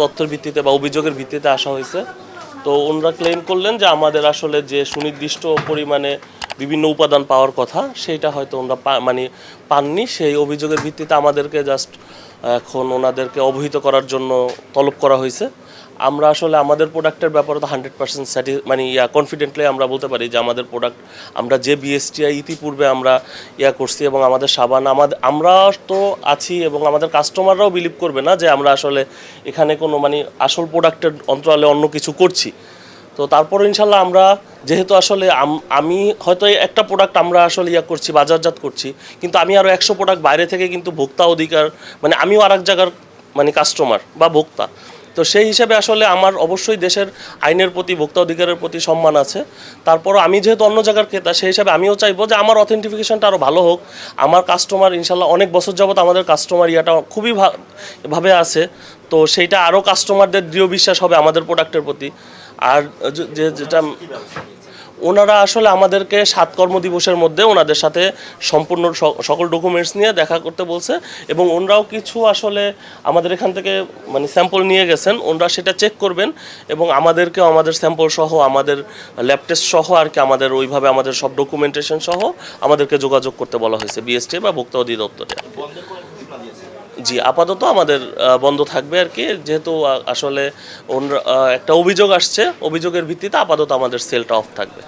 তথ্যের ভিত্তিতে বা অভিযোগের ভিত্তিতে আসা হয়েছে। তো ওনারা ক্লেম করলেন যে আমাদের আসলে যে সুনির্দিষ্ট পরিমাণে বিভিন্ন উপাদান পাওয়ার কথা, সেইটা হয়তো ওনারা মানে পাননি। সেই অভিযোগের ভিত্তিতে আমাদেরকে জাস্ট এখন ওনাদেরকে অবহিত করার জন্য তলব করা হয়েছে। আমরা আসলে আমাদের প্রোডাক্টের ব্যাপারে তো হান্ড্রেড পার্সেন্ট স্যাটি মানে ইয়া কনফিডেন্টলি আমরা বলতে পারি যে আমাদের প্রোডাক্ট আমরা যে বিএসটিআই ইতিপূর্বে আমরা ইয়া করছি এবং আমাদের সাবান, আমাদের, আমরা তো আছি এবং আমাদের কাস্টমাররাও বিলিভ করবে না যে আমরা আসলে এখানে কোনো মানে আসল প্রোডাক্টের অন্তরালে অন্য কিছু করছি। তো তারপরে ইনশাল্লাহ আমরা যেহেতু আসলে আমি হয়তো একটা প্রোডাক্ট আমরা আসলে ইয়া করছি, বাজারজাত করছি, কিন্তু আমি আরও একশো প্রোডাক্ট বাইরে থেকে কিন্তু ভোক্তা অধিকার মানে আমিও আর এক জায়গার মানে কাস্টমার বা ভোক্তা। তো সেই হিসাবে আসলে আমার অবশ্যই দেশের আইনের প্রতি, ভোক্তা অধিকারের প্রতি সম্মান আছে। তারপর আমি যেহেতু অন্য জায়গার ক্রেতা, সেই হিসাবে আমিও চাইব যে আমার অথেন্টিফিকেশনটা আরও ভালো হোক। আমার কাস্টমার ইনশাল্লাহ অনেক বছর যাবত আমাদের কাস্টমার ইয়াটা খুবই ভাবে আছে। তো সেইটা আরও কাস্টমারদের দৃঢ় বিশ্বাস হবে আমাদের প্রোডাক্টের প্রতি। আর যে, যেটা ওনারা আসলে আমাদেরকে সাত কর্মদিবসের মধ্যে ওনাদের সাথে সম্পূর্ণ সকল ডকুমেন্টস নিয়ে দেখা করতে বলছে এবং ওনারাও কিছু আসলে আমাদের এখান থেকে মানে স্যাম্পল নিয়ে গেছেন, ওনারা সেটা চেক করবেন এবং আমাদেরকেও আমাদের স্যাম্পল সহ, আমাদের ল্যাব টেস্ট সহ আর কি আমাদের ওইভাবে আমাদের সব ডকুমেন্টেশন সহ আমাদেরকে যোগাযোগ করতে বলা হয়েছে বিএসটি বা ভোক্তা অধিদপ্তরে জি, আপাতত আমাদের বন্ধ থাকবে আর কি, যেহেতু আসলে একটা অভিযোগ আসছে, অভিযোগের ভিত্তিতে আপাতত আমাদের সেলটা অফ থাকবে।